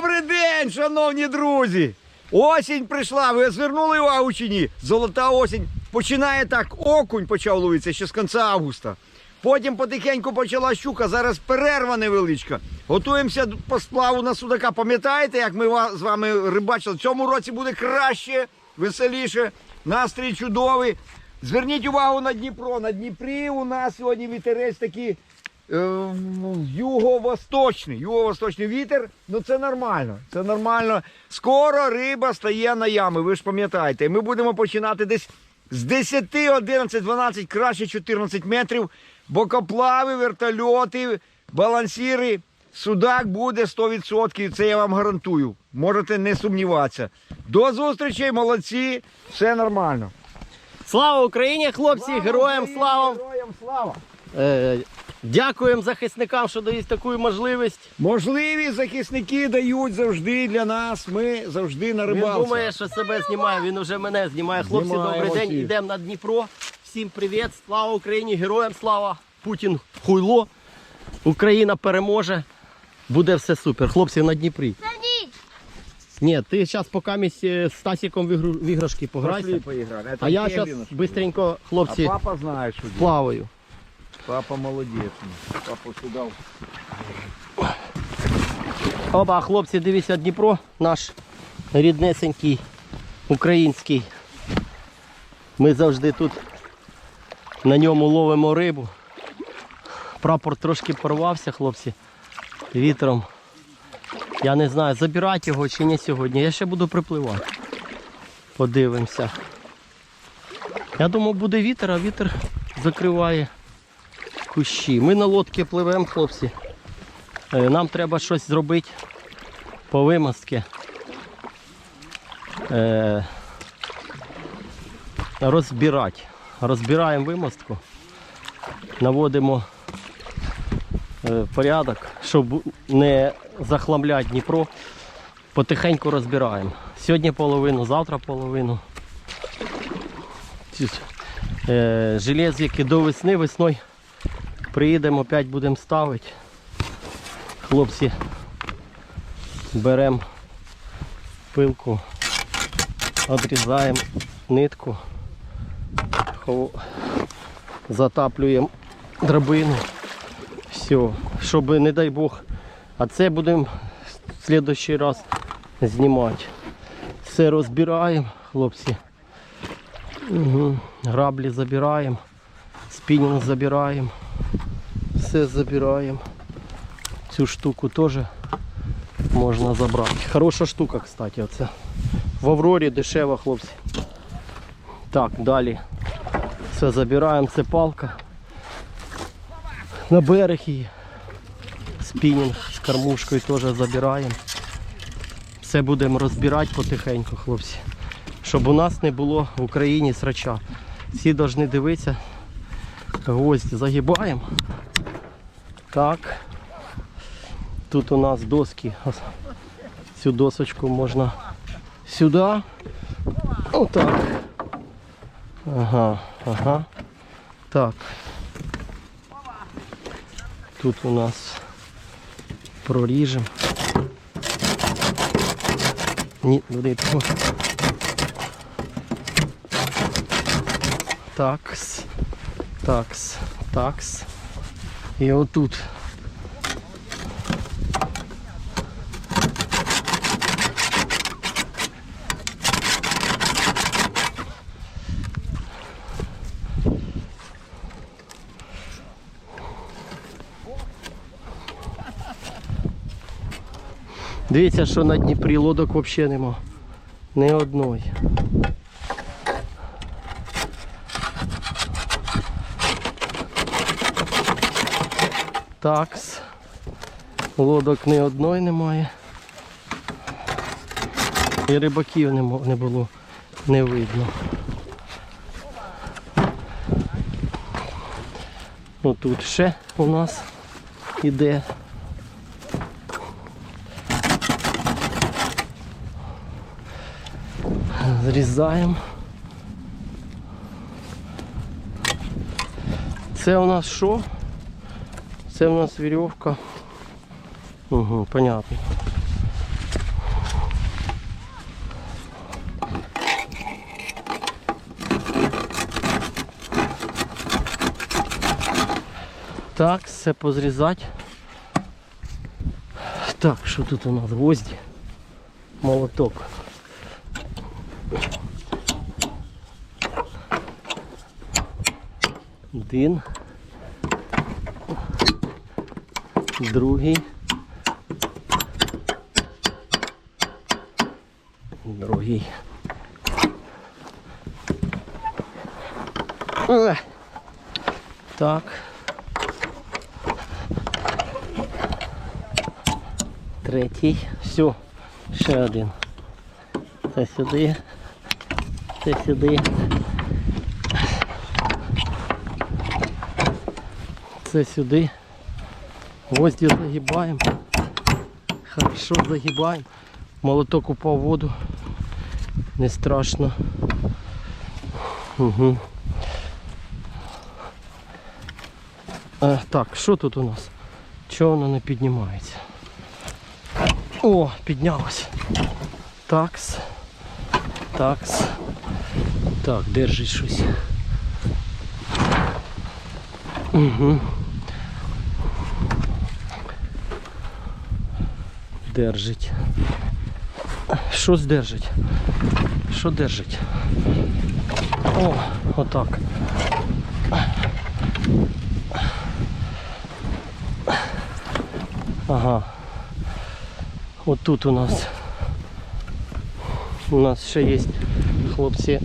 Добрий день, шановні друзі! Осінь прийшла, ви звернули увагу чи ні? Золота осінь. Починає так, окунь почав ловитися ще з кінця августа. Потім потихеньку почала щука, зараз перерва невеличка. Готуємося по сплаву на судака. Пам'ятаєте, як ми з вами рибачили? В цьому році буде краще, веселіше, настрій чудовий. Зверніть увагу на Дніпро. На Дніпрі у нас сьогодні вітерець такий юго-восточний, юго-восточний вітер, ну це нормально. Це нормально. Скоро риба стає на ями, ви ж пам'ятаєте. Ми будемо починати десь з 10, 11, 12, краще 14 метрів. Бокоплави, вертольоти, балансіри. Судак буде 100%, це я вам гарантую. Можете не сумніватися. До зустрічі, молодці, все нормально. Слава Україні, хлопці, героям Україні, слава! Героям слава! Е, дякуємо захисникам, що дають таку можливість. Можливі захисники дають завжди для нас. Ми завжди на Він думає, що себе знімає, він уже мене знімає. Хлопці, Знімаємо добрий день, всіх. йдемо на Дніпро. Всім привіт, слава Україні, героям слава! Путін хуйло. Україна переможе. Буде все супер. Хлопці на Дніпрі. Ні, ти зараз поки місь з Стасіком в ігру- в іграшки пограйся. Пошли поіграємо. Это А я зараз швидко, А хлопці, папа знає, що робить. плаваю. Папа молодець. Папа сюди. Оба, хлопці, дивіться Дніпро, наш ріднесенький український. Ми завжди тут на ньому ловимо рибу. Прапор трошки порвався, хлопці, вітром. Я не знаю, забирати його чи ні сьогодні. Я ще буду припливати. Подивимося. Я думав, буде вітер, а вітер закриває кущі. Ми на лодці пливемо, хлопці. Е, Нам треба щось зробити по вимостки. Е, розбирати. Розбираємо вимостку, наводимо е, порядок, щоб не захламляти Дніпро. Потихеньку розбираємо. Сьогодні половину, завтра половину. Железки до весни, весною приїдемо, опять будемо ставити. Хлопці беремо пилку, відрізаємо нитку, затаплюємо драбину. Все, щоб, не дай Бог, а це будемо в следующий раз знімати. Все розбираємо, хлопці. Угу. Граблі забираємо, спінінг забираємо, все забираємо. Цю штуку теж можна забрати. Хороша штука, кстати, оце. В Аврорі дешево, хлопці. Так, далі. Все забираємо, це палка. На берег її. Спінінг з кормушкою теж забираємо. Все будемо розбирати потихеньку, хлопці. Щоб у нас не було в Україні срача. Всі повинні дивитися. Гвоздь загибаємо. Так. Тут у нас доски. Цю досочку можна сюди. Отак. Ага, ага. Так. Тут у нас проріжемо. Ні, нитку. Такс. Такс. Такс. І отут. Дивіться, що на Дніпрі лодок взагалі нема. Ні одної. Такс. Лодок ні одної немає. І рибаків не, було, не видно. Ну тут ще у нас іде. Зрізаємо. Це у нас що? Це у нас веревка. Угу, понятно. Так, все позрізать. Так, що тут у нас? Гвозді? Молоток. Один. Другий. Другий. Так. Третій. Все. Ще один. Це сюди. Це сюди. Це сюди. Гвозді загибаємо. Хорошо загибаємо. Молоток упав в воду. Не страшно. Угу. А, так, що тут у нас? Чого воно не піднімається? О, піднялось. Такс. Такс. Так, держить щось. Угу. Держить. Що здержить? Що держить? О, отак. Ага. Отут у нас. У нас ще є хлопці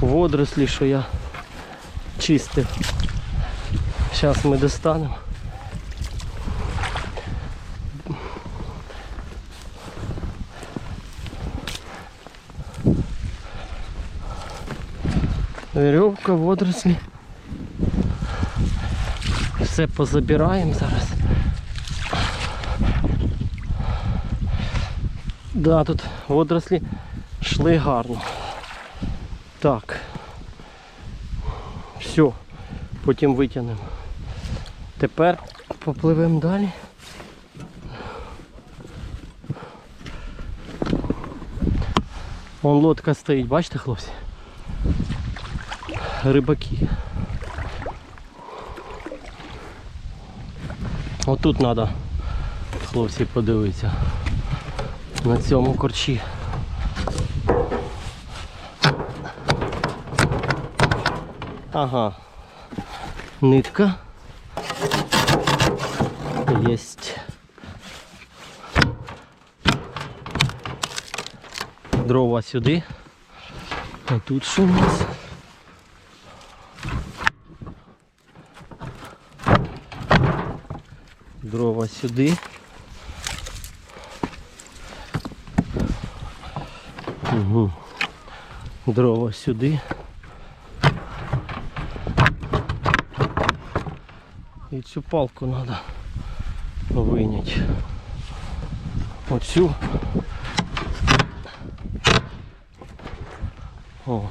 водорослі, що я чистив. Зараз ми достанемо. Веревка, водорослі. Все позабираємо зараз. Да, тут водорослі йшли гарно. Так. Все. Потім витягнемо. Тепер попливемо далі. Вон лодка стоїть, бачите, хлопці? Рибаки. Отут треба, хлопці, подивитися. На цьому корчі. Ага. Нитка. Есть. Дрова сюди. А тут що у нас? Дрова сюди. Угу. Дрова сюди. І цю палку треба виняти. Оцю. О.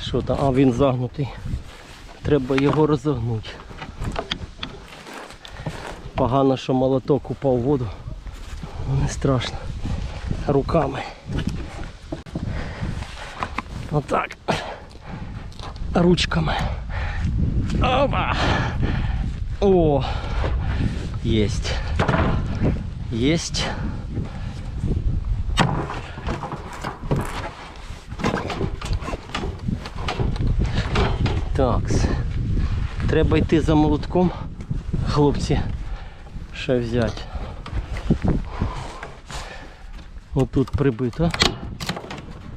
Що там? А він загнутий. Треба його розогнути. Погано, що молоток упав в воду. Ну, Не страшно. Руками. Отак. Ручками. Опа! О! Есть. Есть. Такс. Треба йти за молотком, хлопці. Ще взяти. Отут прибито.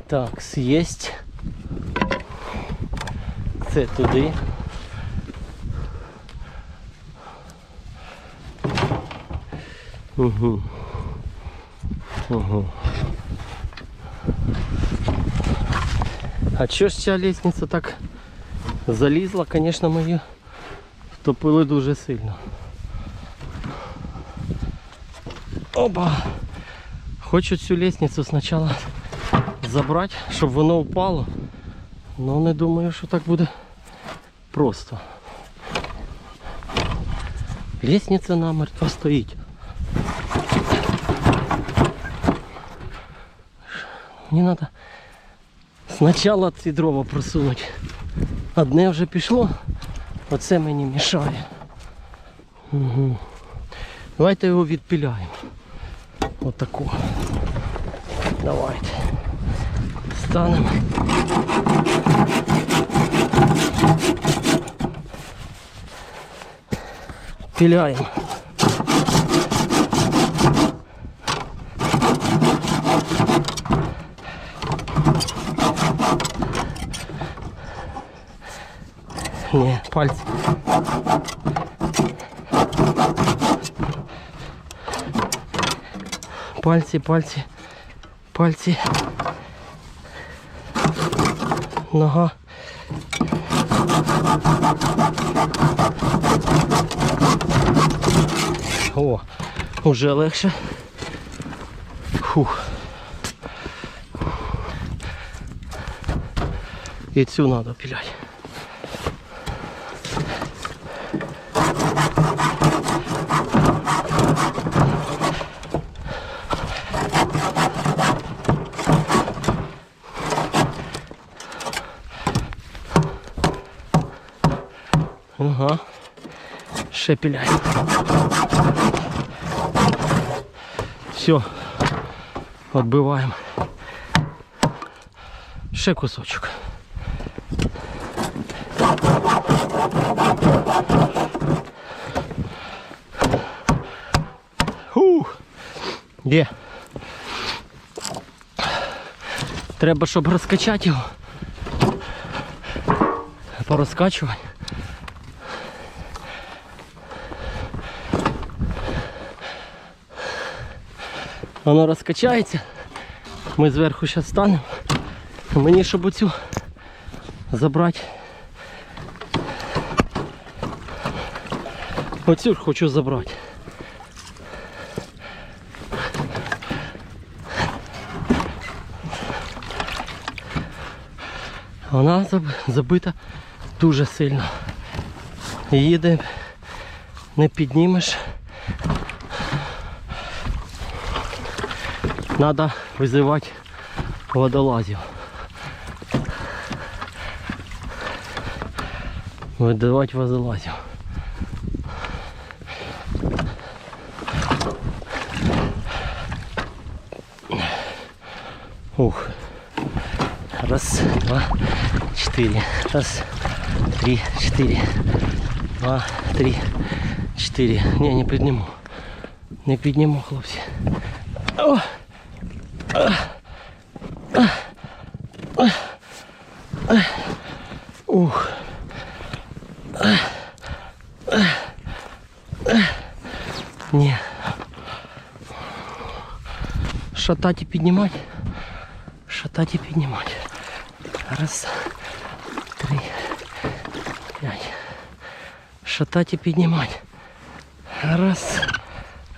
Такс, єсть. Це туди. Угу. Угу. А чого ж ця лестниця так залізла, звісно, ми її втопили дуже сильно. Опа! Хочу цю лестницю спочатку забрати, щоб воно впало. Ну не думаю, що так буде просто. Лестниця намертво стоїть. Мені треба спочатку ці дрова просунути. Одне вже пішло, оце мені мішає. Угу. Давайте його відпіляємо. Отаку. Давайте. Станемо. Піляємо. Ні, пальці. Пальці, пальці, пальці. Нога. О, уже легше. Фух. І цю треба піляти. Ага. Ще піляй. Все. Отбиваємо. Ще кусочок. Фух. Де? Треба, щоб розкачати його. Порозкачувати. Воно розкачається. Ми зверху зараз станемо. Мені щоб оцю забрати. Оцю хочу забрати. Вона забита дуже сильно. Її не піднімеш. Надо визивати водолазів. Визивати водолазів. Ух. Раз, два, четыре. Раз, три, четыре. Два, три, четыре. Не, не підніму. Не підніму, хлопці. О! Ух. Ні. Шатати і піднімати. Шатати і піднімати. Раз, три, п'ять. Шатати і піднімати. Раз,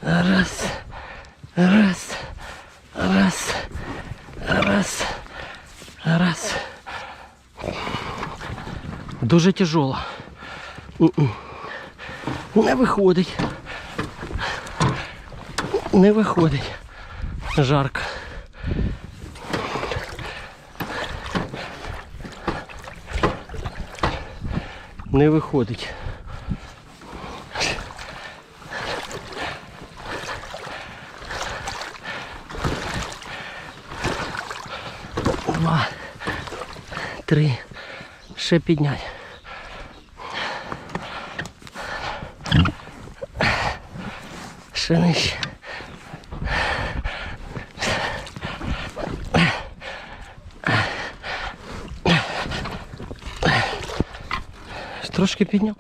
раз, раз, раз, раз, раз. Дуже тяжело. Не виходить. Не виходить. Жарко. Не виходить. Два, три. Ще підняти. Ще нижче. Трошки підняв.